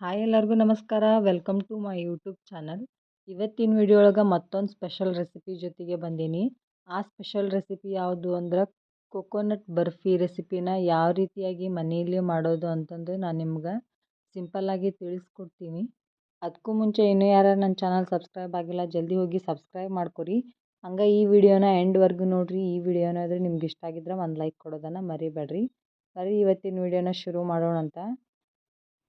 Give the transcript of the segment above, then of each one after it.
Hi ಎಲ್ಲರಿಗೂ ನಮಸ್ಕಾರ. Welcome to my YouTube channel ಇವತ್ತಿನ ವಿಡಿಯೋ ಒಳಗೆ ಮತ್ತೊಂದು ಸ್ಪೆಷಲ್ ರೆಸಿಪಿ ಜೊತೆಗೆ ಬಂದೀನಿ. ಆ ಸ್ಪೆಷಲ್ ರೆಸಿಪಿ ಯಾವುದು ಅಂದ್ರೆ ಕೊಕೊನಟ್ ಬರ್ಫಿ ರೆಸಿಪಿನ ಯಾವ ರೀತಿಯಾಗಿ ಮನೆಯಲ್ಲಿ ಮಾಡೋದು ಅಂತಂದು ನಾನು ನಿಮ್ಗೆ ಸಿಂಪಲ್ಲಾಗಿ ತಿಳಿಸ್ಕೊಡ್ತೀನಿ. ಅದಕ್ಕೂ ಮುಂಚೆ ಇನ್ನೂ ಯಾರು ನನ್ನ ಚಾನಲ್ ಸಬ್ಸ್ಕ್ರೈಬ್ ಆಗಿಲ್ಲ, ಜಲ್ದಿ ಹೋಗಿ ಸಬ್ಸ್ಕ್ರೈಬ್ ಮಾಡ್ಕೊರಿ. ಹಂಗೆ ಈ ವಿಡಿಯೋನ ಎಂಡ್ವರೆಗೂ ನೋಡಿರಿ, ಈ ವಿಡಿಯೋನಾದ್ರೆ ನಿಮ್ಗೆ ಇಷ್ಟ ಆಗಿದ್ರೆ ಒಂದು ಲೈಕ್ ಕೊಡೋದನ್ನು ಮರಿಬೇಡ್ರಿ. ಬರೀ ಇವತ್ತಿನ ವಿಡಿಯೋನ ಶುರು ಮಾಡೋಣ ಅಂತ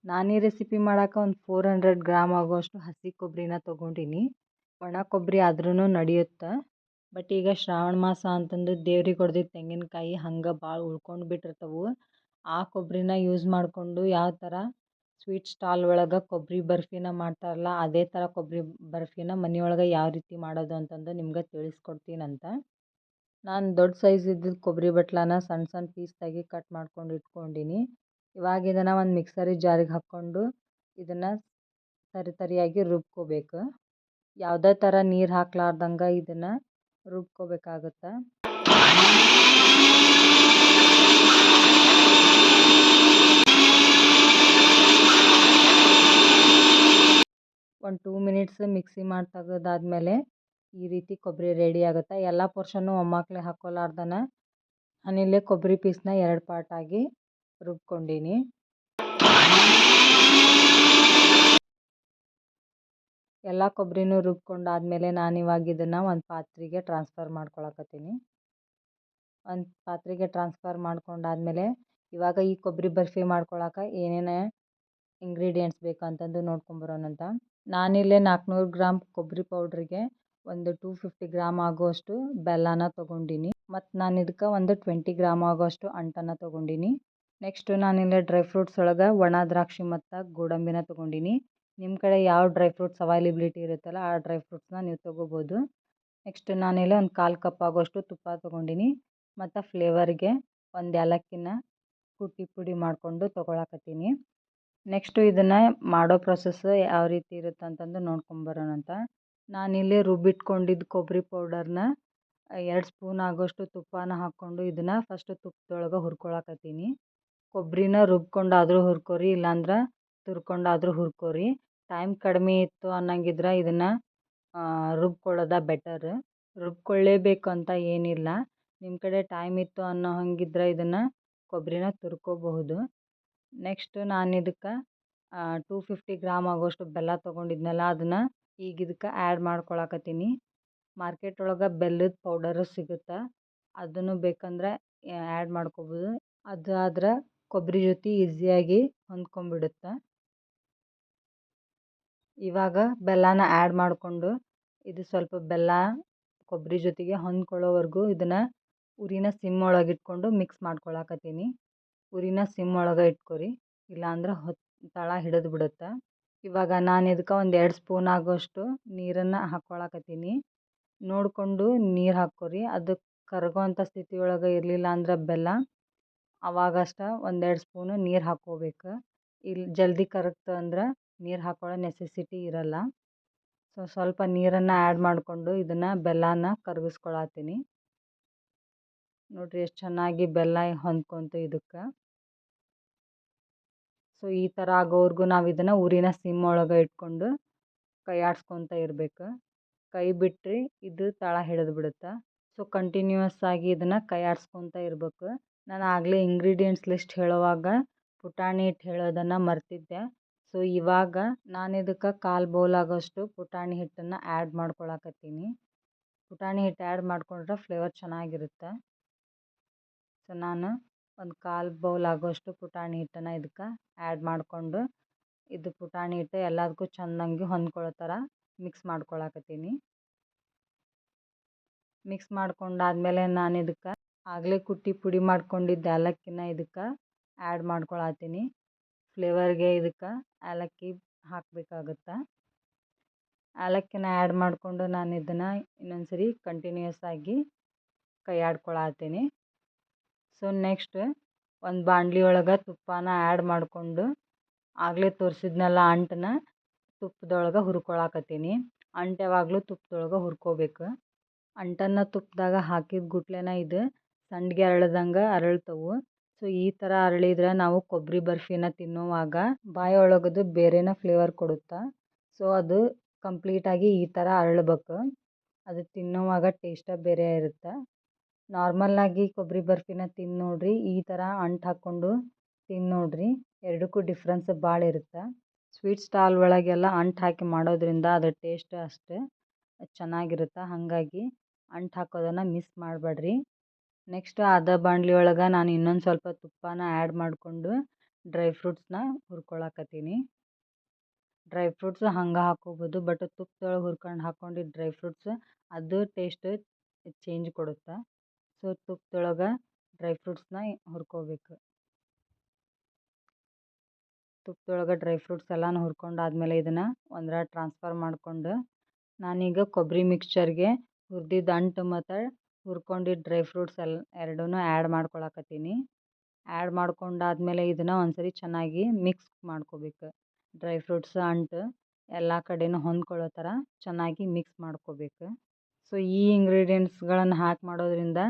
ನಾನು ರೆಸಿಪಿ ಮಾಡೋಕೆ ಒಂದು ಫೋರ್ ಹಂಡ್ರೆಡ್ ಗ್ರಾಮ್ ಆಗುವಷ್ಟು ಹಸಿ ಕೊಬ್ಬರಿನ ತೊಗೊಂಡೀನಿ. ಒಣ ಕೊಬ್ಬರಿ ಆದ್ರೂ ನಡೆಯುತ್ತೆ. ಬಟ್ ಈಗ ಶ್ರಾವಣ ಮಾಸ ಅಂತಂದು ದೇವ್ರಿಗೆ ಹೊಡೆದಿದ್ದ ತೆಂಗಿನಕಾಯಿ ಹಂಗೆ ಭಾಳ ಉಳ್ಕೊಂಡು ಬಿಟ್ಟಿರ್ತವೆ. ಆ ಕೊಬ್ಬರಿನ ಯೂಸ್ ಮಾಡಿಕೊಂಡು ಯಾವ ಥರ ಸ್ವೀಟ್ ಸ್ಟಾಲ್ ಒಳಗೆ ಕೊಬ್ಬರಿ ಬರ್ಫಿನ ಮಾಡ್ತಾರಲ್ಲ, ಅದೇ ಥರ ಕೊಬ್ಬರಿ ಬರ್ಫಿನ ಮನೆಯೊಳಗೆ ಯಾವ ರೀತಿ ಮಾಡೋದು ಅಂತಂದು ನಿಮ್ಗೆ ತಿಳಿಸ್ಕೊಡ್ತೀನಂತ ನಾನು ದೊಡ್ಡ ಸೈಜ್ ಇದ್ದಿದ್ದು ಕೊಬ್ಬರಿ ಬಟ್ಲನ ಸಣ್ಣ ಸಣ್ಣ ಪೀಸ್ದಾಗಿ ಕಟ್ ಮಾಡ್ಕೊಂಡು ಇಟ್ಕೊಂಡಿನಿ. ಇವಾಗ ಇದನ್ನು ಒಂದು ಮಿಕ್ಸರಿ ಜಾರಿಗೆ ಹಾಕ್ಕೊಂಡು ಇದನ್ನು ತರಿ ತರಿಯಾಗಿ ರುಬ್ಕೋಬೇಕು. ಯಾವುದೇ ಥರ ನೀರು ಹಾಕ್ಲಾರ್ದಂಗೆ ಇದನ್ನು ರುಬ್ಕೋಬೇಕಾಗುತ್ತೆ. ಒಂದು ಟೂ ಮಿನಿಟ್ಸ್ ಮಿಕ್ಸಿ ಮಾಡಿ ತೆಗೆದಾದ್ಮೇಲೆ ಈ ರೀತಿ ಕೊಬ್ಬರಿ ರೆಡಿ ಆಗುತ್ತೆ. ಎಲ್ಲ ಪೋರ್ಷನ್ನು ಒಮ್ಮಾಕ್ಲೆ ಹಾಕ್ಕೊಲಾರ್ದನ ನಾನಿಲ್ಲೇ ಕೊಬ್ಬರಿ ಪೀಸ್ನ ಎರಡು ಪಾರ್ಟಾಗಿ ರುಬ್ಕೊಂಡೀನಿ. ಎಲ್ಲ ಕೊಬ್ಬರಿನೂ ರುಬ್ಕೊಂಡಾದ್ಮೇಲೆ ನಾನು ಇವಾಗ ಇದನ್ನು ಒಂದು ಪಾತ್ರೆಗೆ ಟ್ರಾನ್ಸ್ಫರ್ ಮಾಡ್ಕೊಳಕತ್ತೀನಿ. ಒಂದು ಪಾತ್ರೆಗೆ ಟ್ರಾನ್ಸ್ಫರ್ ಮಾಡ್ಕೊಂಡಾದಮೇಲೆ ಇವಾಗ ಈ ಕೊಬ್ಬರಿ ಬರ್ಫಿ ಮಾಡ್ಕೊಳಕ್ಕೆ ಏನೇನು ಇಂಗ್ರೀಡಿಯೆಂಟ್ಸ್ ಬೇಕು ಅಂತಂದು ನೋಡ್ಕೊಂಬರೋಣಂತ ನಾನಿಲ್ಲೇ ನಾಲ್ಕುನೂರು ಗ್ರಾಮ್ ಕೊಬ್ಬರಿ ಪೌಡ್ರಿಗೆ ಒಂದು ಟೂ ಫಿಫ್ಟಿ ಗ್ರಾಮ್ ಆಗುವಷ್ಟು ಬೆಲ್ಲನ ತೊಗೊಂಡಿನಿ. ಮತ್ತು ನಾನು ಇದಕ್ಕೆ ಒಂದು ಟ್ವೆಂಟಿ ಗ್ರಾಮ್ ಆಗುವಷ್ಟು ಅಂಟನ್ನು ತೊಗೊಂಡಿನಿ. ನೆಕ್ಸ್ಟು ನಾನಿಲ್ಲ ಡ್ರೈ ಫ್ರೂಟ್ಸ್ ಒಳಗೆ ಒಣ ದ್ರಾಕ್ಷಿ ಮತ್ತು ಗೋಡಂಬಿನ ತೊಗೊಂಡೀನಿ. ನಿಮ್ಮ ಕಡೆ ಯಾವ ಡ್ರೈ ಫ್ರೂಟ್ಸ್ ಅವೈಲೇಬಿಲಿಟಿ ಇರುತ್ತಲ್ಲ ಆ ಡ್ರೈ ಫ್ರೂಟ್ಸ್ನ ನೀವು ತೊಗೋಬೋದು. ನೆಕ್ಸ್ಟ್ ನಾನಿಲ್ಲಿ ಒಂದು ಕಾಲು ಕಪ್ ಆಗೋಷ್ಟು ತುಪ್ಪ ತೊಗೊಂಡೀನಿ. ಮತ್ತು ಫ್ಲೇವರ್ಗೆ ಒಂದು ಏಲಕ್ಕಿನ ಕುಟ್ಟಿ ಪುಡಿ ಮಾಡಿಕೊಂಡು ತೊಗೊಳಕತ್ತೀನಿ. ನೆಕ್ಸ್ಟು ಇದನ್ನು ಮಾಡೋ ಪ್ರೊಸೆಸ್ ಯಾವ ರೀತಿ ಇರುತ್ತೆ ಅಂತಂದು ನೋಡ್ಕೊಂಬರೋಣಂತ ನಾನಿಲ್ಲಿ ರುಬ್ಬಿಟ್ಕೊಂಡಿದ್ದು ಕೊಬ್ಬರಿ ಪೌಡರ್ನ ಎರಡು ಸ್ಪೂನ್ ಆಗೋಷ್ಟು ತುಪ್ಪನ ಹಾಕ್ಕೊಂಡು ಇದನ್ನು ಫಸ್ಟು ತುಪ್ಪದೊಳಗೆ ಹುರ್ಕೊಳಕತ್ತೀನಿ. ಕೊಬ್ಬರಿನ ರುಬ್ಕೊಂಡಾದರೂ ಹುರ್ಕೊರಿ, ಇಲ್ಲಾಂದ್ರೆ ತುರ್ಕೊಂಡಾದರೂ ಹುರ್ಕೊರಿ. ಟೈಮ್ ಕಡಿಮೆ ಇತ್ತು ಅನ್ನಂಗಿದ್ರೆ ಇದನ್ನು ರುಬ್ಕೊಳ್ಳೋದ ಬೆಟರ್ ರುಬ್ಕೊಳ್ಳೇಬೇಕು ಅಂತ ಏನಿಲ್ಲ. ನಿಮ್ಮ ಕಡೆ ಟೈಮ್ ಇತ್ತು ಅನ್ನೋ ಹಂಗಿದ್ರೆ ಇದನ್ನು ಕೊಬ್ಬರಿನ ತುರ್ಕೋಬಹುದು. ನೆಕ್ಸ್ಟ್ ನಾನು ಇದಕ್ಕೆ ಟೂ ಫಿಫ್ಟಿ ಗ್ರಾಮ್ ಆಗೋಷ್ಟು ಬೆಲ್ಲ ತೊಗೊಂಡಿದ್ನಲ್ಲ, ಅದನ್ನು ಈಗ ಇದಕ್ಕೆ ಆ್ಯಡ್ ಮಾಡ್ಕೊಳಕತ್ತೀನಿ. ಮಾರ್ಕೆಟ್ ಒಳಗೆ ಬೆಲ್ಲದ ಪೌಡರು ಸಿಗುತ್ತೆ, ಅದನ್ನು ಬೇಕಂದ್ರೆ ಆ್ಯಡ್ ಮಾಡ್ಕೊಬೋದು. ಅದು ಆದ್ರೆ ಕೊಬ್ಬರಿ ಜೊತೆ ಈಸಿಯಾಗಿ ಹೊಂದ್ಕೊಂಬಿಡುತ್ತೆ ಇವಾಗ ಬೆಲ್ಲನ ಆ್ಯಡ್ ಮಾಡಿಕೊಂಡು ಇದು ಸ್ವಲ್ಪ ಬೆಲ್ಲ ಕೊಬ್ಬರಿ ಜೊತೆಗೆ ಹೊಂದ್ಕೊಳ್ಳೋವರೆಗೂ ಇದನ್ನು ಉರಿನ ಸಿಮ್ ಒಳಗೆ ಇಟ್ಕೊಂಡು ಮಿಕ್ಸ್ ಮಾಡ್ಕೊಳಕತ್ತೀನಿ. ಉರಿನ ಸಿಮ್ ಒಳಗೆ ಇಟ್ಕೊರಿ, ಇಲ್ಲಾಂದ್ರೆ ಹೊತ್ತು ತಳ ಹಿಡಿದು ಬಿಡುತ್ತೆ ಇವಾಗ ನಾನು ಇದಕ್ಕೆ ಒಂದು ಎರಡು ಸ್ಪೂನ್ ಆಗೋಷ್ಟು ನೀರನ್ನು ಹಾಕ್ಕೊಳಕತ್ತೀನಿ ನೋಡಿಕೊಂಡು ನೀರು ಹಾಕ್ಕೊರಿ, ಅದು ಕರಗೋವಂಥ ಸ್ಥಿತಿ ಒಳಗೆ ಇರಲಿಲ್ಲ ಅಂದ್ರೆ ಬೆಲ್ಲ ಅವಾಗಷ್ಟೇ ಒಂದೆರಡು ಸ್ಪೂನು ನೀರು ಹಾಕ್ಕೋಬೇಕು ಇಲ್ಲಿ ಜಲ್ದಿ ಕರಗ್ತು ಅಂದ್ರೆ ನೀರು ಹಾಕೊಳ್ಳೋ ನೆಸೆಸಿಟಿ ಇರಲ್ಲ. ಸೊ, ಸ್ವಲ್ಪ ನೀರನ್ನು ಆ್ಯಡ್ ಮಾಡಿಕೊಂಡು ಇದನ್ನು ಬೆಲ್ಲನ ಕರಗಿಸ್ಕೊಳತ್ತೀನಿ ನೋಡಿರಿ ಎಷ್ಟು ಚೆನ್ನಾಗಿ ಬೆಲ್ಲ ಹೊಂದ್ಕೊಂತು ಇದಕ್ಕೆ. ಸೊ, ಈ ಥರ ಆಗೋವರೆಗೂ ನಾವು ಇದನ್ನು ಊರಿನ ಸಿಮ್ ಒಳಗೆ ಇಟ್ಕೊಂಡು ಕೈ ಆಡಿಸ್ಕೊತ ಇರಬೇಕು. ಕೈ ಬಿಟ್ಟರೆ ಇದು ತಳ ಹಿಡಿದು ಬಿಡುತ್ತೆ ಸೊ ಕಂಟಿನ್ಯೂಸ್ ಆಗಿ ಇದನ್ನು ಕೈ ಆಡಿಸ್ಕೊತ ಇರಬೇಕು. ನಾನು ಆಗಲೇ ಇಂಗ್ರೀಡಿಯೆಂಟ್ಸ್ ಲಿಸ್ಟ್ ಹೇಳುವಾಗ ಪುಟಾಣಿ ಹಿಟ್ಟು ಹೇಳೋದನ್ನು ಮರೆತಿದ್ದೆ. ಸೊ ಇವಾಗ ನಾನು ಇದಕ್ಕೆ ಕಾಲು ಬೌಲ್ ಆಗೋಷ್ಟು ಪುಟಾಣಿ ಹಿಟ್ಟನ್ನು ಆ್ಯಡ್ ಮಾಡ್ಕೊಳಕತ್ತೀನಿ. ಪುಟಾಣಿ ಹಿಟ್ಟು ಆ್ಯಡ್ ಮಾಡಿಕೊಂಡ್ರೆ ಫ್ಲೇವರ್ ಚೆನ್ನಾಗಿರುತ್ತೆ. ಸೊ ನಾನು ಒಂದು ಕಾಲು ಬೌಲ್ ಆಗೋಷ್ಟು ಪುಟಾಣಿ ಹಿಟ್ಟನ್ನು ಇದಕ್ಕೆ ಆ್ಯಡ್ ಮಾಡಿಕೊಂಡು ಇದು ಪುಟಾಣಿ ಹಿಟ್ಟು ಎಲ್ಲದಕ್ಕೂ ಚೆಂದಂಗೆ ಹೊಂದ್ಕೊಳ್ಳೋ ಥರ ಮಿಕ್ಸ್ ಮಾಡ್ಕೊಳಕತ್ತೀನಿ. ಮಿಕ್ಸ್ ಮಾಡ್ಕೊಂಡಾದ್ಮೇಲೆ ನಾನು ಇದಕ್ಕೆ ಆಗಲೇ ಕುಟ್ಟಿ ಪುಡಿ ಮಾಡ್ಕೊಂಡಿದ್ದ ಏಲಕ್ಕಿನ ಇದಕ್ಕೆ ಆ್ಯಡ್ ಮಾಡ್ಕೊಳತ್ತೀನಿ ಫ್ಲೇವರ್ಗೆ ಇದಕ್ಕೆ ಏಲಕ್ಕಿ ಹಾಕಬೇಕಾಗತ್ತೆ. ಏಲಕ್ಕಿನ ಆ್ಯಡ್ ಮಾಡಿಕೊಂಡು ನಾನು ಇದನ್ನು ಇನ್ನೊಂದು ಸರಿ ಕಂಟಿನ್ಯೂಯಸ್ ಆಗಿ ಕೈ ಆಡ್ಕೊಳತ್ತೀನಿ ಸೊ ನೆಕ್ಸ್ಟ್ ಒಂದು ಬಾಂಡ್ಲಿ ಒಳಗೆ ತುಪ್ಪನ ಆ್ಯಡ್ ಮಾಡಿಕೊಂಡು ಆಗಲೇ ತೋರಿಸಿದ್ನಲ್ಲ ಅಂಟನ್ನ ತುಪ್ಪದೊಳಗೆ ಹುರ್ಕೊಳಕತ್ತೀನಿ. ಅಂಟು ಯಾವಾಗಲೂ ತುಪ್ಪದೊಳಗೆ ಹುರ್ಕೋಬೇಕು. ಅಂಟನ್ನು ತುಪ್ಪದಾಗ ಹಾಕಿದ ಗುಟ್ಲೆನ ಇದು ಸಂಡಿಗೆ ಅರಳ್ದಂಗೆ ಅರಳ್ತವು. ಸೊ ಈ ಥರ ಅರಳಿದ್ರೆ ನಾವು ಕೊಬ್ಬರಿ ಬರ್ಫಿನ ತಿನ್ನುವಾಗ ಒಳಗದು ಬೇರೆನೇ ಫ್ಲೇವರ್ ಕೊಡುತ್ತೆ ಸೊ ಅದು ಕಂಪ್ಲೀಟಾಗಿ ಈ ಥರ ಅರಳಬೇಕು. ಅದು ತಿನ್ನುವಾಗ ಟೇಸ್ಟೇ ಬೇರೆ ಇರುತ್ತೆ. ನಾರ್ಮಲ್ಲಾಗಿ ಕೊಬ್ಬರಿ ಬರ್ಫಿನ ತಿಂದು ನೋಡ್ರಿ, ಈ ಥರ ಅಂಟು ಹಾಕ್ಕೊಂಡು ತಿಂದು ನೋಡಿರಿ, ಎರಡಕ್ಕೂ ಡಿಫ್ರೆನ್ಸ್ ಭಾಳ ಇರುತ್ತೆ. ಸ್ವೀಟ್ ಸ್ಟಾಲ್ ಒಳಗೆಲ್ಲ ಅಂಟು ಹಾಕಿ ಮಾಡೋದ್ರಿಂದ ಅದ್ರ ಟೇಸ್ಟ್ ಅಷ್ಟೇ ಚೆನ್ನಾಗಿರುತ್ತೆ. ಹಾಗಾಗಿ ಅಂಟು ಹಾಕೋದನ್ನು ಮಿಸ್ ಮಾಡಬೇಡ್ರಿ ನೆಕ್ಸ್ಟ್ ಅದೇ ಬಾಣಲಿ ಒಳಗೆ ನಾನು ಇನ್ನೊಂದು ಸ್ವಲ್ಪ ತುಪ್ಪನ ಆ್ಯಡ್ ಮಾಡಿಕೊಂಡು ಡ್ರೈ ಫ್ರೂಟ್ಸ್ನ ಹುರ್ಕೊಳಕತ್ತೀನಿ. ಡ್ರೈ ಫ್ರೂಟ್ಸ್ ಹಂಗೆ ಹಾಕೋಬೋದು ಬಟ್ ತುಪ್ಪದೊಳಗೆ ಹುರ್ಕೊಂಡು ಹಾಕ್ಕೊಂಡಿದ್ದ ಡ್ರೈ ಫ್ರೂಟ್ಸ್ ಅದು ಟೇಸ್ಟ್ ಚೇಂಜ್ ಕೊಡುತ್ತೆ. ಸೊ ತುಪ್ಪದೊಳಗೆ ಡ್ರೈ ಫ್ರೂಟ್ಸ್ನ ಹುರ್ಕೋಬೇಕು. ತುಪ್ಪದೊಳಗೆ ಡ್ರೈ ಫ್ರೂಟ್ಸ್ ಎಲ್ಲನೂ ಹುರ್ಕೊಂಡಾದ್ಮೇಲೆ ಇದನ್ನು ಒಂದರ ಟ್ರಾನ್ಸ್ಫರ್ ಮಾಡಿಕೊಂಡು ನಾನೀಗ ಕೊಬ್ಬರಿ ಮಿಕ್ಸ್ಚರ್ಗೆ ಹುರ್ದಿದ್ದ ಅಂಟು ಮತ್ತು ಹುರ್ಕೊಂಡಿದ್ದ ಡ್ರೈ ಫ್ರೂಟ್ಸ್ ಎಲ್ಲ ಎರಡೂ ಆ್ಯಡ್ ಮಾಡ್ಕೊಳಕತ್ತೀನಿ. ಆ್ಯಡ್ ಮಾಡ್ಕೊಂಡಾದ್ಮೇಲೆ ಇದನ್ನು ಒಂದ್ಸರಿ ಚೆನ್ನಾಗಿ ಮಿಕ್ಸ್ ಮಾಡ್ಕೊಬೇಕು. ಡ್ರೈ ಫ್ರೂಟ್ಸ್ ಅಂಟು ಎಲ್ಲ ಕಡೆನೂ ಹೊಂದ್ಕೊಳ್ಳೋ ಥರ ಚೆನ್ನಾಗಿ ಮಿಕ್ಸ್ ಮಾಡ್ಕೋಬೇಕು. ಸೊ, ಈ ಇಂಗ್ರೀಡಿಯೆಂಟ್ಸ್ಗಳನ್ನು ಹಾಕಿ ಮಾಡೋದ್ರಿಂದ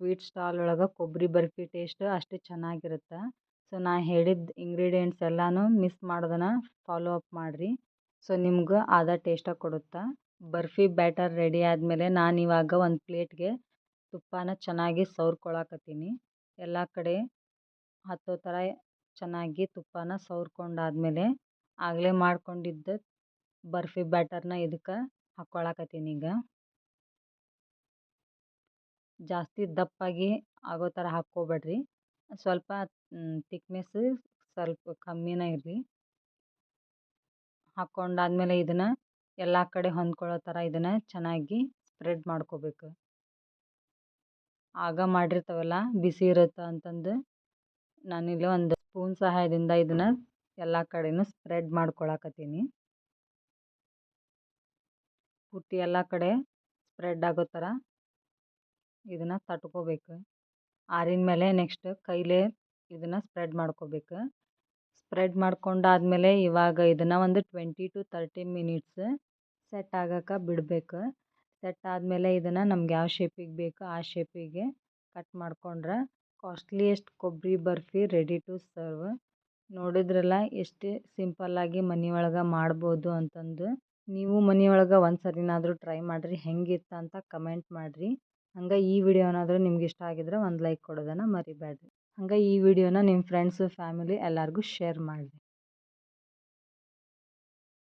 ಸ್ವೀಟ್ ಸ್ಟಾಲ್ ಒಳಗೆ ಕೊಬ್ಬರಿ ಬರ್ಫಿ ಟೇಸ್ಟ್ ಅಷ್ಟು ಚೆನ್ನಾಗಿರುತ್ತೆ. ಸೊ, ನಾ ಹೇಳಿದ ಇಂಗ್ರೀಡಿಯೆಂಟ್ಸ್ ಎಲ್ಲನೂ ಮಿಸ್ ಮಾಡ್ದನ ಫಾಲೋ ಅಪ್ ಮಾಡಿರಿ. ಸೊ, ನಿಮ್ಗೆ ಅದೇ ಟೇಸ್ಟಾಗಿ ಕೊಡುತ್ತೆ. ಬರ್ಫಿ ಬ್ಯಾಟರ್ ರೆಡಿ ಆದಮೇಲೆ ನಾನು ಇವಾಗ ಒಂದು ಪ್ಲೇಟ್ಗೆ ತುಪ್ಪನ ಚೆನ್ನಾಗಿ ಸವ್ರ್ಕೊಳಕತ್ತೀನಿ. ಎಲ್ಲ ಕಡೆ ಹತ್ತೋ ಥರ ಚೆನ್ನಾಗಿ ತುಪ್ಪನ ಸವ್ರ್ಕೊಂಡಾದ್ಮೇಲೆ ಆಗಲೇ ಮಾಡ್ಕೊಂಡಿದ್ದ ಬರ್ಫಿ ಬ್ಯಾಟರ್ನ ಇದಕ್ಕೆ ಹಾಕ್ಕೊಳಕತ್ತೀನಿ ಈಗ. ಜಾಸ್ತಿ ದಪ್ಪಾಗಿ ಆಗೋ ಥರ ಹಾಕ್ಕೋಬೇಡ್ರಿ. ಸ್ವಲ್ಪ ತಿಕ್ನೆಸ್ ಸ್ವಲ್ಪ ಕಮ್ಮಿನೇ ಇರಲಿ. ಹಾಕ್ಕೊಂಡಾದ್ಮೇಲೆ ಇದನ್ನು ಎಲ್ಲ ಕಡೆ ಹೊಂದ್ಕೊಳ್ಳೋ ಥರ ಇದನ್ನು ಚೆನ್ನಾಗಿ ಸ್ಪ್ರೆಡ್ ಮಾಡ್ಕೋಬೇಕು. ಆಗ ಮಾಡಿರ್ತಾವಲ್ಲ ಬಿಸಿ ಇರುತ್ತೆ ಅಂತಂದು. ನಾನಿಲ್ಲಿ ಒಂದು ಸ್ಪೂನ್ ಸಹಾಯದಿಂದ ಇದನ್ನು ಎಲ್ಲ ಕಡೆನೂ ಸ್ಪ್ರೆಡ್ ಮಾಡ್ಕೊಳಕತ್ತೀನಿ. ಪೂರ್ತಿ ಎಲ್ಲ ಕಡೆ ಸ್ಪ್ರೆಡ್ ಆಗೋ ಥರ ಇದನ್ನು ತಟ್ಕೋಬೇಕು. ಆರಿನ ಮೇಲೆ ನೆಕ್ಸ್ಟ್ ಕೈಲೇ ಇದನ್ನು ಸ್ಪ್ರೆಡ್ ಮಾಡ್ಕೋಬೇಕು. ಸ್ಪ್ರೆಡ್ ಮಾಡ್ಕೊಂಡಾದ್ಮೇಲೆ ಇವಾಗ ಇದನ್ನು ಒಂದು twenty to thirty minutes set ಆಗಕ್ಕೆ ಬಿಡಬೇಕು. ಸೆಟ್ ಆದಮೇಲೆ ಇದನ್ನು ನಮ್ಗೆ ಯಾವ ಶೇಪಿಗೆ ಬೇಕೋ ಆ ಶೇಪಿಗೆ ಕಟ್ ಮಾಡ್ಕೊಂಡ್ರೆ ಕಾಸ್ಟ್ಲಿಯೆಸ್ಟ್ ಕೊಬ್ಬರಿ ಬರ್ಫಿ ರೆಡಿ ಟು ಸರ್ವ್ ನೋಡಿದ್ರಲ್ಲ, ಎಷ್ಟು ಸಿಂಪಲ್ಲಾಗಿ ಮನೆಯೊಳಗೆ ಮಾಡ್ಬೋದು ಅಂತಂದು. ನೀವು ಮನೆಯೊಳಗೆ ಒಂದು ಸರಿನಾದರೂ ಟ್ರೈ ಮಾಡಿರಿ, ಹೆಂಗಿತ್ತು ಅಂತ ಕಮೆಂಟ್ ಮಾಡಿರಿ. ಹಂಗೆ ಈ ವಿಡಿಯೋನಾದರೂ ನಿಮ್ಗೆ ಇಷ್ಟ ಆಗಿದ್ರೆ ಒಂದು ಲೈಕ್ ಕೊಡೋದನ್ನು ಮರಿಬೇಡ್ರಿ ಹಂಗೆ ಈ ವಿಡಿಯೋನ ನಿಮ್ಮ ಫ್ರೆಂಡ್ಸು ಫ್ಯಾಮಿಲಿ ಎಲ್ಲರಿಗೂ ಶೇರ್ ಮಾಡಿರಿ.